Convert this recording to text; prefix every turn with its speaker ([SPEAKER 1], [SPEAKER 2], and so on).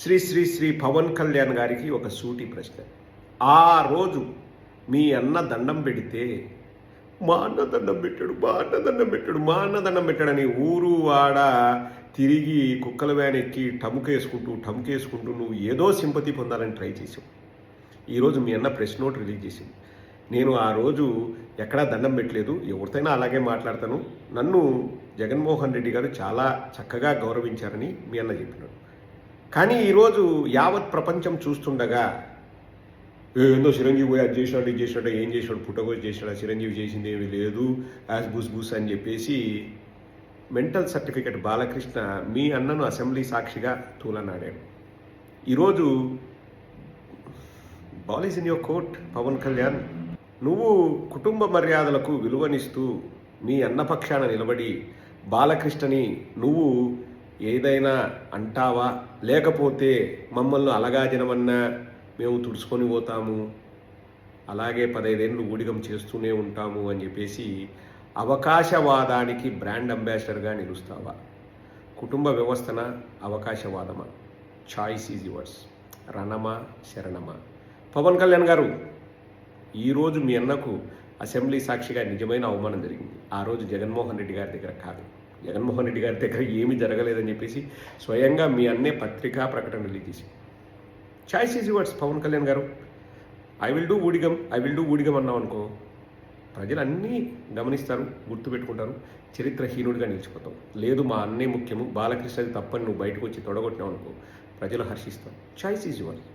[SPEAKER 1] శ్రీ శ్రీ శ్రీ పవన్ కళ్యాణ్ గారికి ఒక సూటి ప్రశ్న. ఆ రోజు మీ అన్న దండం పెడితే మా అన్న దండం పెట్టాడు మా అన్న దండం పెట్టాడు మా అన్న దండం పెట్టాడని ఊరు వాడ తిరిగి కుక్కల వ్యాన్ ఎక్కి టముకేసుకుంటూ టముకేసుకుంటూ నువ్వు ఏదో సింపతి పొందాలని ట్రై చేసావు. ఈరోజు మీ అన్న ప్రెస్ నోట్ రిలీజ్ చేసింది. నేను ఆ రోజు ఎక్కడా దండం పెట్టలేదు ఎవరితోనైనా అలాగే మాట్లాడతాను. నన్ను జగన్మోహన్ రెడ్డి గారు చాలా చక్కగా గౌరవించారని మీ అన్న చెప్పినాడు. కానీ ఈరోజు యావత్ ప్రపంచం చూస్తుండగా ఏందో చిరంజీవి పోయి అది చేసినాడు ఇది చేసినాడు ఏం చేసినాడు పుట్టగోజు చేసినాడు చిరంజీవి చేసింది ఏమీ లేదు యాజ్ బుస్ బుస్ అని చెప్పేసి మెంటల్ సర్టిఫికెట్ బాలకృష్ణ మీ అన్నను అసెంబ్లీ సాక్షిగా తూలనాడాడు. ఈరోజు ball is in your court Pawan Kalyan. నువ్వు కుటుంబ మర్యాదలకు విలువనిస్తూ మీ అన్నపక్షాన నిలబడి బాలకృష్ణని నువ్వు ఏదైనా అంటావా? లేకపోతే మమ్మల్ని అలగాజనమన్నా మేము తుడుచుకొని పోతాము? అలాగే పదైదేళ్ళు ఊడిగం చేస్తూనే ఉంటాము అని చెప్పేసి అవకాశవాదానికి బ్రాండ్ అంబాసిడర్గా నిలుస్తావా? కుటుంబ వ్యవస్థన? అవకాశవాదమా? Choice is yours. రణమా శరణమా? పవన్ కళ్యాణ్ గారు ఈరోజు మీ అన్నకు అసెంబ్లీ సాక్షిగా నిజమైన అవమానం జరిగింది. ఆ రోజు జగన్మోహన్ రెడ్డి గారి దగ్గర కాదు. జగన్మోహన్ రెడ్డి గారి దగ్గర ఏమీ జరగలేదని చెప్పేసి స్వయంగా మీ అన్నే పత్రికా ప్రకటన రిలీజ్ చేసి. Choice is words Pawan Kalyan garu. I will do ఊడిగం ఐ విల్ డూ ఊడిగం అన్నావు అనుకో ప్రజలు అన్నీ గమనిస్తారు గుర్తుపెట్టుకుంటారు చరిత్రహీనుడిగా నిలిచిపోతాం లేదు మా అన్నే ముఖ్యము బాలకృష్ణది తప్పని నువ్వు బయటకు వచ్చి తొడగొట్టినావు అనుకో ప్రజలు హర్షిస్తారు. Choice is yours.